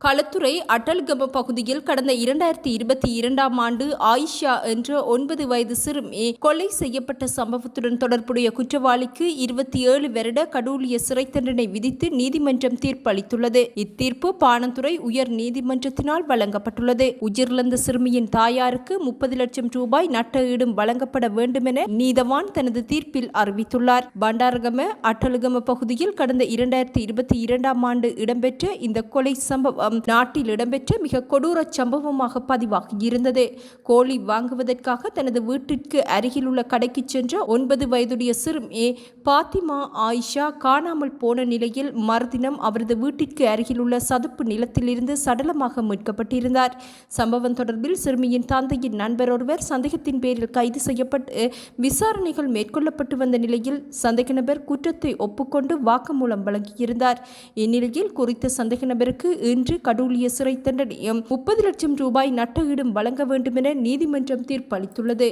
களத்துறை அட்டல்கம பகுதியில் கடந்த இரண்டாயிரத்தி இருபத்தி இரண்டாம் ஆண்டு ஆயிஷா என்ற ஒன்பது வயது சிறுமி கொலை செய்யப்பட்ட சம்பவத்துடன் தொடர்புடைய குற்றவாளிக்கு இருபத்தி ஏழு வருட கடூழிய சிறை தண்டனை விதித்து நீதிமன்றம் தீர்ப்பளித்துள்ளது. இத்தீர்ப்பு பானந்துறை உயர் நீதிமன்றத்தினால் வழங்கப்பட்டுள்ளது. உயிரிழந்த சிறுமியின் தாயாருக்கு முப்பது லட்சம் ரூபாய் நட்ட ஈடும் வழங்கப்பட வேண்டுமென நீதவான் தனது தீர்ப்பில் அறிவித்துள்ளார். பண்டாரகம அட்டலுகம பகுதியில் கடந்த இரண்டாயிரத்தி இருபத்தி இரண்டாம் ஆண்டு இடம்பெற்ற இந்த கொலை சம்பவம் நாட்டில் இடம்பெற்ற மிக கொடூர சம்பவமாக பதிவாகியிருந்தது கோழி வாங்குவதற்காக தனது வீட்டிற்கு அருகில் உள்ள கடைக்கு சென்ற ஒன்பது வயதுடைய சிறுமி பாத்திமா ஆயிஷா காணாமல் போன நிலையில் மறுதினம் அவரது வீட்டிற்கு அருகில் உள்ள சதுப்பு நிலத்திலிருந்து சடலமாக மீட்கப்பட்டிருந்தார். சம்பவம் தொடர்பில் சிறுமியின் தந்தையின் நண்பர் ஒருவர் சந்தேகத்தின் பேரில் கைது செய்யப்பட்டு விசாரணைகள் மேற்கொள்ளப்பட்டு வந்த நிலையில் சந்தேக நபர் குற்றத்தை ஒப்புக்கொண்டு வாக்குமூலம் வழங்கியிருந்தார். இந்நிலையில் குறித்த சந்தேக நபருக்கு இன்று கடூழிய சிறை தண்டனையும் முப்பது லட்சம் ரூபாய் நட்ட ஈடும் வழங்க வேண்டுமென நீதிமன்றம் தீர்ப்பளித்துள்ளது.